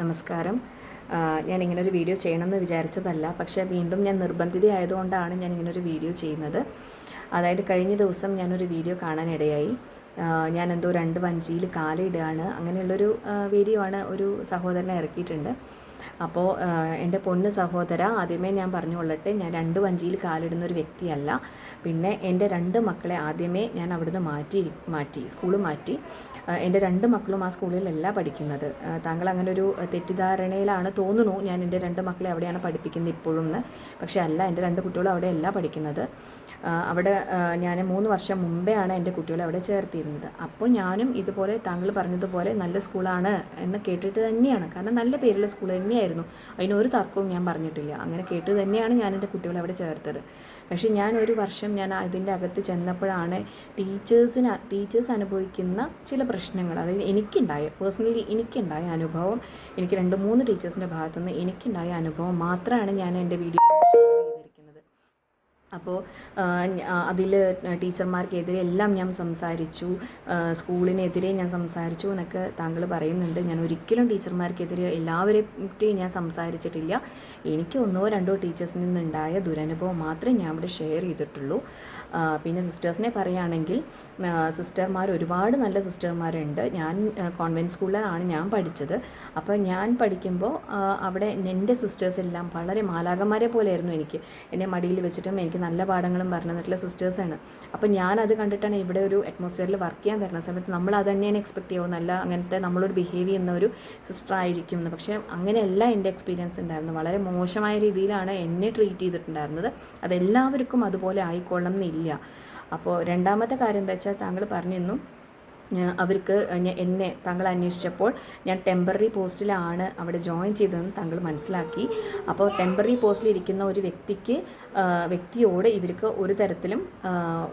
നമസ്കാരം. ഇങ്ങനെ ഒരു വീഡിയോ ചെയ്യണമെന്ന് വിചാരിച്ചതല്ല. പക്ഷേ വീണ്ടും ഞാൻ നിർബന്ധിതയായതുകൊണ്ടാണ് ഞാൻ ഇങ്ങനെ ഒരു വീഡിയോ ചെയ്യുന്നത്. അതായത് കഴിഞ്ഞ ദിവസം ഞാനൊരു വീഡിയോ കാണാനിടയായി. ഞാൻ എന്തോ രണ്ട് വഞ്ചിയിൽ കാലിടുകയാണ് അങ്ങനെയുള്ളൊരു വീഡിയോ ആണ് ഒരു സഹോദരനെ ഇറക്കിയിട്ടുണ്ട്. അപ്പോൾ എന്റെ പൊന്ന് സഹോദര ആദ്യമേ ഞാൻ പറഞ്ഞുകൊള്ളട്ടെ ഞാൻ രണ്ട് വഞ്ചിയിൽ കാലിടുന്ന ഒരു വ്യക്തിയല്ല. പിന്നെ എന്റെ രണ്ട് മക്കളെ ആദ്യമേ ഞാൻ അവിടുന്ന് മാറ്റി മാറ്റി സ്കൂൾ മാറ്റി. എന്റെ രണ്ട് മക്കളും ആ സ്കൂളിലല്ല പഠിക്കുന്നത്. താങ്കൾ അങ്ങനെ ഒരു തെറ്റിദ്ധാരണയിലാണ് തോന്നുന്നു ഞാൻ എന്റെ രണ്ട് മക്കളെ അവിടെയാണ് പഠിപ്പിക്കുന്നത് ഇപ്പോഴും എന്ന് പക്ഷേ അല്ല എന്റെ രണ്ട് കുട്ടികളും അവിടെയല്ല പഠിക്കുന്നത്. അവിടെ ഞാൻ മൂന്ന് വർഷം മുമ്പെയാണ് എന്റെ കുട്ടികളെ അവിടെ ചേർത്തിരുന്നത്. അപ്പോൾ ഞാനും ഇതുപോലെ താങ്കൾ പറഞ്ഞതുപോലെ നല്ല സ്കൂളാണ് എന്ന് കേട്ടിട്ട് തന്നെയാണ്. കാരണം നല്ല പേരുള്ള സ്കൂൾ തന്നെയായിരുന്നു അതിനൊരു തർക്കവും ഞാൻ പറഞ്ഞിട്ടില്ല. അങ്ങനെ കേട്ട് തന്നെയാണ് ഞാൻ എന്റെ കുട്ടികളെ അവിടെ ചേർത്തത്. പക്ഷേ ഞാൻ ഒരു വർഷം ഞാൻ അതിന്റെ അകത്ത് ചെന്നപ്പോഴാണ് ടീച്ചേഴ്സിന് ടീച്ചേഴ്സ് അനുഭവിക്കുന്ന ചില പ്രശ്നങ്ങൾ അതായത് എനിക്കുണ്ടായ പേഴ്സണലി എനിക്കുണ്ടായ അനുഭവം എനിക്ക് രണ്ട് മൂന്ന് ടീച്ചേഴ്സിന്റെ ഭാഗത്തുനിന്ന് എനിക്കുണ്ടായ അനുഭവം മാത്രമാണ് ഞാൻ എന്റെ വീഡിയോ അപ്പോൾ അതിൽ ടീച്ചർമാർക്കെതിരെ എല്ലാം ഞാൻ സംസാരിച്ചു. സ്കൂളിനെതിരെ ഞാൻ സംസാരിച്ചു എന്നൊക്കെ താങ്കൾ പറയുന്നുണ്ട്. ഞാൻ ഒരിക്കലും ടീച്ചർമാർക്കെതിരെ എല്ലാവരെയും ഞാൻ സംസാരിച്ചിട്ടില്ല. എനിക്ക് ഒന്നോ രണ്ടോ ടീച്ചേഴ്സിൽ നിന്നുണ്ടായ ദുരനുഭവം മാത്രമേ ഞാൻ ഇവിടെ ഷെയർ ചെയ്തിട്ടുള്ളൂ. പിന്നെ സിസ്റ്റേഴ്സിനെ പറയുകയാണെങ്കിൽ സിസ്റ്റർമാർ ഒരുപാട് നല്ല സിസ്റ്റർമാരുണ്ട്. ഞാൻ കോൺവെന്റ് സ്കൂളിലാണ് ഞാൻ പഠിച്ചത്. അപ്പോൾ ഞാൻ പഠിക്കുമ്പോൾ അവിടെ എന്റെ സിസ്റ്റേഴ്സ് എല്ലാം വളരെ മാലാകന്മാരെ പോലെയായിരുന്നു എനിക്ക്. എന്നെ മടിയിൽ വെച്ചിട്ടും എനിക്ക് നല്ല പാഠങ്ങളും പറഞ്ഞു തന്നിട്ടുള്ള സിസ്റ്റേഴ്സാണ്. അപ്പോൾ ഞാനത് കണ്ടിട്ടാണ് ഇവിടെ ഒരു അറ്റ്മോസ്ഫിയറിൽ വർക്ക് ചെയ്യാൻ വരുന്ന സമയത്ത് നമ്മൾ അത് തന്നെയാണ് എക്സ്പെക്ട് ചെയ്യുമോ നല്ല അങ്ങനത്തെ നമ്മളൊരു ബിഹേവ് ചെയ്യുന്ന ഒരു സിസ്റ്റർ ആയിരിക്കും എന്ന് പക്ഷേ അങ്ങനെയല്ല എന്റെ എക്സ്പീരിയൻസ് ഉണ്ടായിരുന്നു വളരെ മോശമായ രീതിയിലാണ് എന്നെ ട്രീറ്റ് ചെയ്തിട്ടുണ്ടായിരുന്നത്. അതെല്ലാവർക്കും അതുപോലെ ആയിക്കൊള്ളണം എന്നില്ല. അപ്പോൾ രണ്ടാമത്തെ കാര്യം എന്താ വെച്ചാൽ താങ്കൾ പറഞ്ഞിരുന്നു അവർക്ക് എന്നെ താങ്കൾ അന്വേഷിച്ചപ്പോൾ ഞാൻ ടെമ്പററി പോസ്റ്റിലാണ് അവിടെ ജോയിൻ ചെയ്തതെന്ന് താങ്കൾ മനസ്സിലാക്കി. അപ്പോൾ ടെമ്പററി പോസ്റ്റിൽ ഇരിക്കുന്ന ഒരു വ്യക്തിക്ക് വ്യക്തിയോട് ഇവർക്ക് ഒരു തരത്തിലും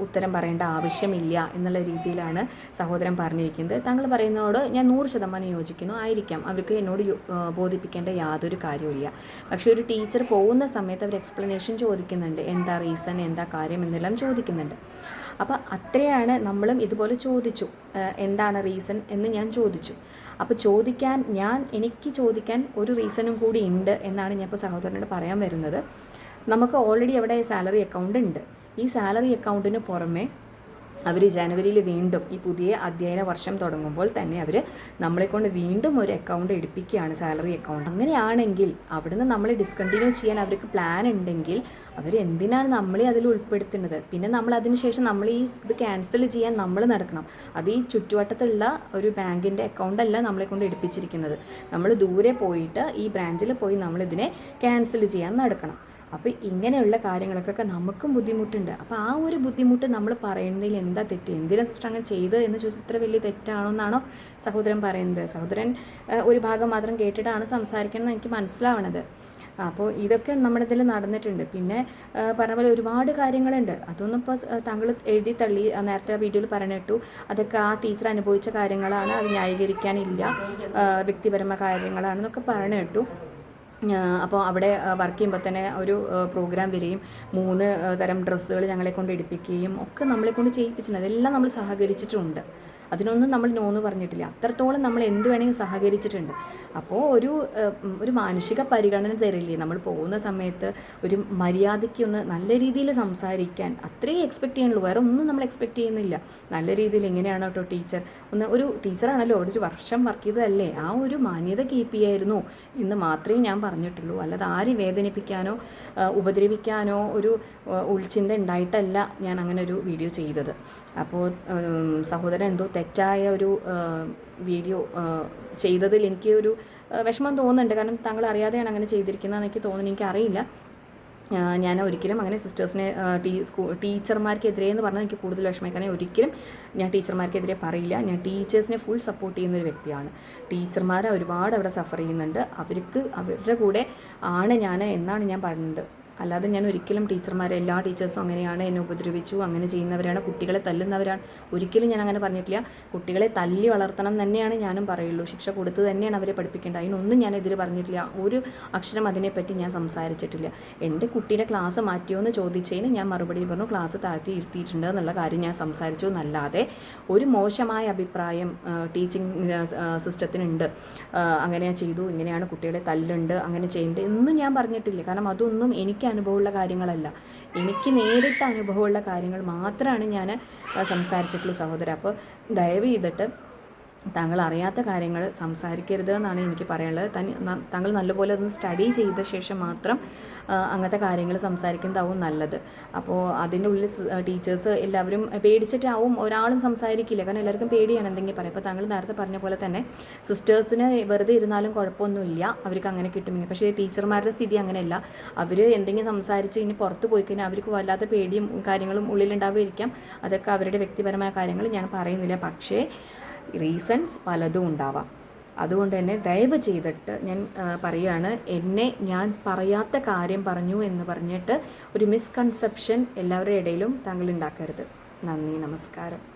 ഉത്തരം പറയേണ്ട ആവശ്യമില്ല എന്നുള്ള രീതിയിലാണ് സഹോദരൻ പറഞ്ഞിരിക്കുന്നത്. താങ്കൾ പറയുന്നതോട് ഞാൻ നൂറ് ശതമാനം യോജിക്കുന്നു ആയിരിക്കാം. അവർക്ക് എന്നോട് ബോധിപ്പിക്കേണ്ട യാതൊരു കാര്യമില്ല പക്ഷേ ഒരു ടീച്ചർ പോകുന്ന സമയത്ത് അവർ എക്സ്പ്ലനേഷൻ ചോദിക്കുന്നുണ്ട്. എന്താ റീസൺ? എന്താ കാര്യം? എന്നെല്ലാം ചോദിക്കുന്നുണ്ട്. അപ്പോൾ അത്രയാണ് നമ്മളും ഇതുപോലെ ചോദിച്ചു എന്താണ് റീസൺ എന്ന് ഞാൻ ചോദിച്ചു. അപ്പോൾ ചോദിക്കാൻ ഞാൻ എനിക്ക് ചോദിക്കാൻ ഒരു റീസണും കൂടി ഉണ്ട് എന്നാണ് ഞാൻ ഇപ്പോൾ സഹോദരനോട് പറയാൻ വരുന്നത്. നമുക്ക് ഓൾറെഡി അവിടെ സാലറി അക്കൗണ്ട് ഉണ്ട്. ഈ സാലറി അക്കൗണ്ടിന് പുറമെ അവർ ജനുവരിയിൽ വീണ്ടും ഈ പുതിയ അധ്യയന വർഷം തുടങ്ങുമ്പോൾ തന്നെ അവർ നമ്മളെ കൊണ്ട് വീണ്ടും ഒരു അക്കൗണ്ട് എടുപ്പിക്കുകയാണ് സാലറി അക്കൗണ്ട് അങ്ങനെയാണെങ്കിൽ അവിടുന്ന് നമ്മൾ ഡിസ്കണ്ടിന്യൂ ചെയ്യാൻ അവർക്ക് പ്ലാൻ ഉണ്ടെങ്കിൽ അവർ എന്തിനാണ് നമ്മളെ അതിൽ ഉൾപ്പെടുത്തുന്നത്? പിന്നെ നമ്മൾ അതിനുശേഷം നമ്മൾ ഈ ഇത് ക്യാൻസൽ ചെയ്യാൻ നമ്മൾ നടക്കണം. അത് ഈ ചുറ്റുവട്ടത്തുള്ള ഒരു ബാങ്കിന്റെ അക്കൗണ്ട് അല്ല നമ്മളെ കൊണ്ട് എടുപ്പിച്ചിരിക്കുന്നത്. നമ്മൾ ദൂരെ പോയിട്ട് ഈ ബ്രാഞ്ചിൽ പോയി നമ്മളിതിനെ ക്യാൻസൽ ചെയ്യാൻ നടക്കണം. അപ്പോൾ ഇങ്ങനെയുള്ള കാര്യങ്ങൾക്കൊക്കെ നമുക്കും ബുദ്ധിമുട്ടുണ്ട്. അപ്പോൾ ആ ഒരു ബുദ്ധിമുട്ട് നമ്മൾ പറയുന്നതിൽ എന്താ തെറ്റ്? എന്തിനാ സിസ്റ്റർ അങ്ങനെ ചെയ്തത് എന്ന് ചോദിച്ചാൽ ഇത്ര വലിയ തെറ്റാണോ എന്നാണോ സഹോദരൻ പറയുന്നത്. സഹോദരൻ ഒരു ഭാഗം മാത്രം കേട്ടിട്ടാണ് സംസാരിക്കണമെന്ന് എനിക്ക് മനസ്സിലാവണത്. അപ്പോൾ ഇതൊക്കെ നമ്മുടെ ഇതിൽ നടന്നിട്ടുണ്ട്. പിന്നെ ആ, പറഞ്ഞ പോലെ ഒരുപാട് കാര്യങ്ങളുണ്ട്. അതൊന്നും ഇപ്പോൾ താങ്കൾ എഴുതി തള്ളി ആ, നേരത്തെ വീഡിയോയിൽ പറഞ്ഞിട്ടു. അതൊക്കെ ആ ടീച്ചർ അനുഭവിച്ച കാര്യങ്ങളാണ്. അത് ന്യായീകരിക്കാനില്ല. ആ, വ്യക്തിപരമായ കാര്യങ്ങളാണെന്നൊക്കെ പറഞ്ഞു കേട്ടു അപ്പോൾ അവിടെ വർക്ക് ചെയ്യുമ്പോൾ തന്നെ ഒരു പ്രോഗ്രാം വരികയും മൂന്ന് തരം ഡ്രസ്സുകൾ ഞങ്ങളെ കൊണ്ട് എടുപ്പിക്കുകയും ഒക്കെ നമ്മളെ കൊണ്ട് ചെയ്യിപ്പിച്ചിട്ടുണ്ട്. അതെല്ലാം നമ്മൾ സഹകരിച്ചിട്ടുണ്ട്. അതിനൊന്നും നമ്മൾ നോന്ന് പറഞ്ഞിട്ടില്ല. അത്രത്തോളം നമ്മൾ എന്ത് വേണമെങ്കിലും സഹകരിച്ചിട്ടുണ്ട്. അപ്പോൾ ഒരു ഒരു മാനുഷിക പരിഗണന തരില്ലേ? നമ്മൾ പോകുന്ന സമയത്ത് ഒരു മര്യാദയ്ക്ക് ഒന്ന് നല്ല രീതിയിൽ സംസാരിക്കാൻ അത്രയും എക്സ്പെക്ട് ചെയ്യാനുള്ളൂ. വേറെ ഒന്നും നമ്മൾ എക്സ്പെക്ട് ചെയ്യുന്നില്ല. നല്ല രീതിയിൽ എങ്ങനെയാണ് കേട്ടോ ടീച്ചർ ഒന്ന് ഒരു ടീച്ചറാണല്ലോ ഒരു വർഷം വർക്ക് ചെയ്തതല്ലേ? ആ ഒരു മാന്യത കീപ്പ് ചെയ്യായിരുന്നു എന്ന് മാത്രമേ ഞാൻ പറഞ്ഞിട്ടുള്ളൂ. അല്ലാതെ ആരെയും വേദനിപ്പിക്കാനോ ഉപദ്രവിക്കാനോ ഒരു ഉൾചിന്ത ഉണ്ടായിട്ടല്ല ഞാൻ അങ്ങനെ ഒരു വീഡിയോ ചെയ്തത്. അപ്പോൾ സഹോദരൻ എന്തോ തെറ്റായ ഒരു വീഡിയോ ചെയ്തതിൽ എനിക്ക് ഒരു വിഷമം തോന്നുന്നുണ്ട്. കാരണം താങ്കൾ അറിയാതെയാണ് അങ്ങനെ ചെയ്തിരിക്കുന്നതെന്ന് എനിക്ക് തോന്നുന്നു. എനിക്കറിയില്ല ഞാൻ ഒരിക്കലും അങ്ങനെ സിസ്റ്റേഴ്സിനെ ടീ സ്കൂ ടീച്ചർമാർക്കെതിരെ എന്ന് പറഞ്ഞാൽ എനിക്ക് കൂടുതൽ വിഷമിക്കാനേ ഒരിക്കലും ഞാൻ ടീച്ചർമാർക്കെതിരെ പറയില്ല. ഞാൻ ടീച്ചേഴ്സിനെ ഫുൾ സപ്പോർട്ട് ചെയ്യുന്ന ഒരു വ്യക്തിയാണ്. ടീച്ചർമാർ ഒരുപാട് അവിടെ സഫർ ചെയ്യുന്നുണ്ട്. അവർക്ക് അവരുടെ കൂടെ ആണ് ഞാൻ എന്നാണ് ഞാൻ പറയുന്നത് അല്ലാതെ ഞാൻ ഒരിക്കലും ടീച്ചർമാരെ എല്ലാ ടീച്ചേഴ്സും അങ്ങനെയാണ് എന്നെ ഉപദ്രവിച്ചു അങ്ങനെ ചെയ്യുന്നവരാണ് കുട്ടികളെ തല്ലുന്നവരാണ്. ഒരിക്കലും ഞാൻ അങ്ങനെ പറഞ്ഞിട്ടില്ല. കുട്ടികളെ തല്ലി വളർത്തണം തന്നെയാണ് ഞാനും പറയുള്ളൂ. ശിക്ഷ കൊടുത്ത് തന്നെയാണ് അവരെ പഠിപ്പിക്കേണ്ടത്. അതിനൊന്നും ഞാൻ എതിര് പറഞ്ഞിട്ടില്ല. ഒരു അക്ഷരം അതിനെപ്പറ്റി ഞാൻ സംസാരിച്ചിട്ടില്ല. എന്റെ കുട്ടിയുടെ ക്ലാസ് മാറ്റിയോ എന്ന് ചോദിച്ചതിന് ഞാൻ മറുപടി പറഞ്ഞു ക്ലാസ് താഴ്ത്തി ഇരുത്തിയിട്ടുണ്ട് എന്നുള്ള കാര്യം ഞാൻ സംസാരിച്ചു. എന്നല്ലാതെ ഒരു മോശമായ അഭിപ്രായം ടീച്ചിങ് സിസ്റ്റത്തിനുണ്ട്. അങ്ങനെ ചെയ്തു ഇങ്ങനെയാണ് കുട്ടികളെ തല്ലുണ്ട് അങ്ങനെ ചെയ്യുന്നുണ്ട് എന്നും ഞാൻ പറഞ്ഞിട്ടില്ല. കാരണം അതൊന്നും എനിക്ക് അനുഭവമുള്ള കാര്യങ്ങളല്ല. എനിക്ക് നേരിട്ട് അനുഭവമുള്ള കാര്യങ്ങൾ മാത്രമാണ് ഞാൻ സംസാരിച്ചിട്ടുള്ളൂ സഹോദരൻ അപ്പോൾ ദയവ് ചെയ്തിട്ട് താങ്കൾ അറിയാത്ത കാര്യങ്ങൾ സംസാരിക്കരുത് എന്നാണ് എനിക്ക് പറയാനുള്ളത്. തനി താങ്കൾ നല്ലപോലെ അതൊന്ന് സ്റ്റഡി ചെയ്ത ശേഷം മാത്രം അങ്ങനത്തെ കാര്യങ്ങൾ സംസാരിക്കുന്നതാവും നല്ലത്. അപ്പോൾ അതിന്റെ ഉള്ളിൽ ടീച്ചേഴ്സ് എല്ലാവരും പേടിച്ചിട്ടാവും ഒരാളും സംസാരിക്കില്ല. കാരണം എല്ലാവർക്കും പേടിയാണ് എന്തെങ്കിലും പറയാം അപ്പോൾ താങ്കൾ നേരത്തെ പറഞ്ഞ പോലെ തന്നെ സിസ്റ്റേഴ്സിന് വെറുതെ ഇരുന്നാലും കുഴപ്പമൊന്നുമില്ല. അവർക്ക് അങ്ങനെ കിട്ടുമെങ്കിൽ പക്ഷേ ടീച്ചർമാരുടെ സ്ഥിതി അങ്ങനെയല്ല. അവർ എന്തെങ്കിലും സംസാരിച്ച് ഇനി പുറത്ത് പോയി കഴിഞ്ഞാൽ അവർക്ക് വല്ലാത്ത പേടിയും കാര്യങ്ങളും ഉള്ളിലുണ്ടാവുമായിരിക്കാം. അതൊക്കെ അവരുടെ വ്യക്തിപരമായ കാര്യങ്ങൾ ഞാൻ പറയുന്നില്ല. പക്ഷേ റീസൺസ് പലതും ഉണ്ടാവാം. അതുകൊണ്ട് തന്നെ ദയവ് ചെയ്തിട്ട് ഞാൻ പറയുകയാണ് എന്നെ ഞാൻ പറയാത്ത കാര്യം പറഞ്ഞു എന്ന് പറഞ്ഞിട്ട് ഒരു മിസ്കൺസെപ്ഷൻ എല്ലാവരുടെ ഇടയിലും താങ്കൾ ഉണ്ടാക്കരുത്. നന്ദി നമസ്കാരം.